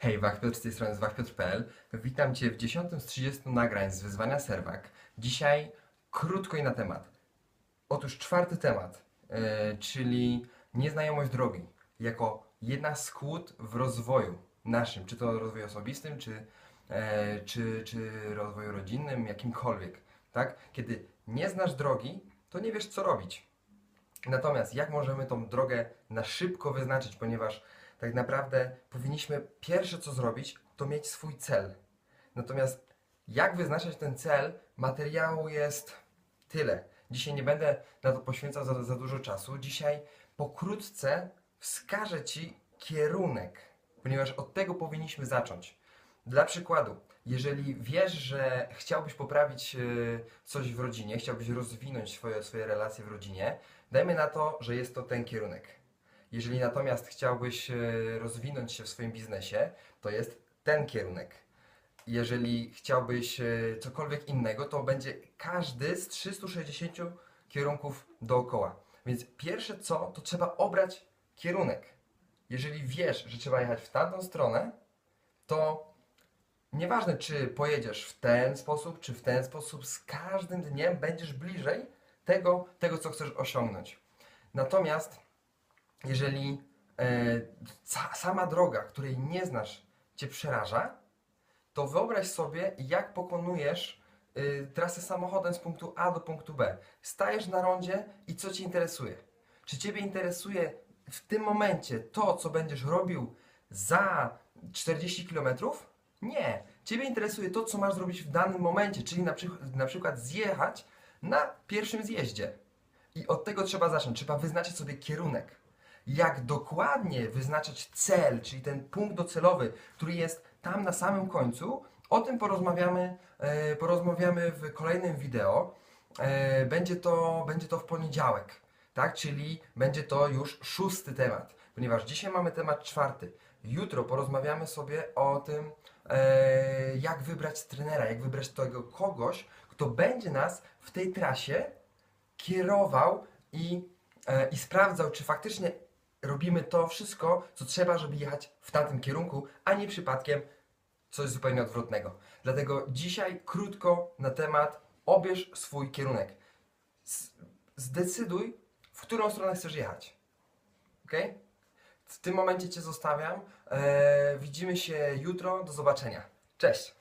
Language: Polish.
Hej, Wach Piotr z tej strony z wachpiotr.pl. Witam Cię w 10 z 30 nagrań z wyzwania Serwak. Dzisiaj krótko i na temat. Otóż czwarty temat, e, czyli nieznajomość drogi, jako jedna z kłód w rozwoju naszym, czy to rozwoju osobistym, czy, e, czy, czy rozwoju rodzinnym, jakimkolwiek, tak? Kiedy nie znasz drogi, to nie wiesz co robić. Natomiast jak możemy tą drogę na szybko wyznaczyć, ponieważ tak naprawdę powinniśmy pierwsze co zrobić, to mieć swój cel. Natomiast jak wyznaczać ten cel, materiału jest tyle. Dzisiaj nie będę na to poświęcał za, za dużo czasu. Dzisiaj pokrótce wskażę Ci kierunek, ponieważ od tego powinniśmy zacząć. Dla przykładu, jeżeli wiesz, że chciałbyś poprawić e, coś w rodzinie, chciałbyś rozwinąć swoje, swoje relacje w rodzinie, dajmy na to, że jest to ten kierunek. Jeżeli natomiast chciałbyś e, rozwinąć się w swoim biznesie, to jest ten kierunek. Jeżeli chciałbyś e, cokolwiek innego, to będzie każdy z 360 kierunków dookoła. Więc pierwsze co, to trzeba obrać kierunek. Jeżeli wiesz, że trzeba jechać w tamtą stronę, to nieważne czy pojedziesz w ten sposób, czy w ten sposób, z każdym dniem będziesz bliżej tego, tego co chcesz osiągnąć. Natomiast jeżeli e, sama droga, której nie znasz, cię przeraża, to wyobraź sobie, jak pokonujesz y, trasę samochodem z punktu A do punktu B. Stajesz na rondzie i co cię interesuje? Czy ciebie interesuje w tym momencie to, co będziesz robił za 40 km? Nie. Ciebie interesuje to, co masz zrobić w danym momencie, czyli na, przy, na przykład zjechać na pierwszym zjeździe. I od tego trzeba zacząć. Trzeba wyznaczyć sobie kierunek. Jak dokładnie wyznaczać cel, czyli ten punkt docelowy, który jest tam na samym końcu, o tym porozmawiamy, e, porozmawiamy w kolejnym wideo. E, będzie, to, będzie to w poniedziałek, tak? Czyli będzie to już szósty temat, ponieważ dzisiaj mamy temat czwarty. Jutro porozmawiamy sobie o tym, e, jak wybrać trenera, jak wybrać tego kogoś, kto będzie nas w tej trasie kierował i, i sprawdzał, czy faktycznie robimy to wszystko, co trzeba, żeby jechać w tamtym kierunku, a nie przypadkiem coś zupełnie odwrotnego. Dlatego dzisiaj krótko na temat obierz swój kierunek. Zdecyduj, w którą stronę chcesz jechać. Ok? W tym momencie Cię zostawiam. E, widzimy się jutro. Do zobaczenia. Cześć!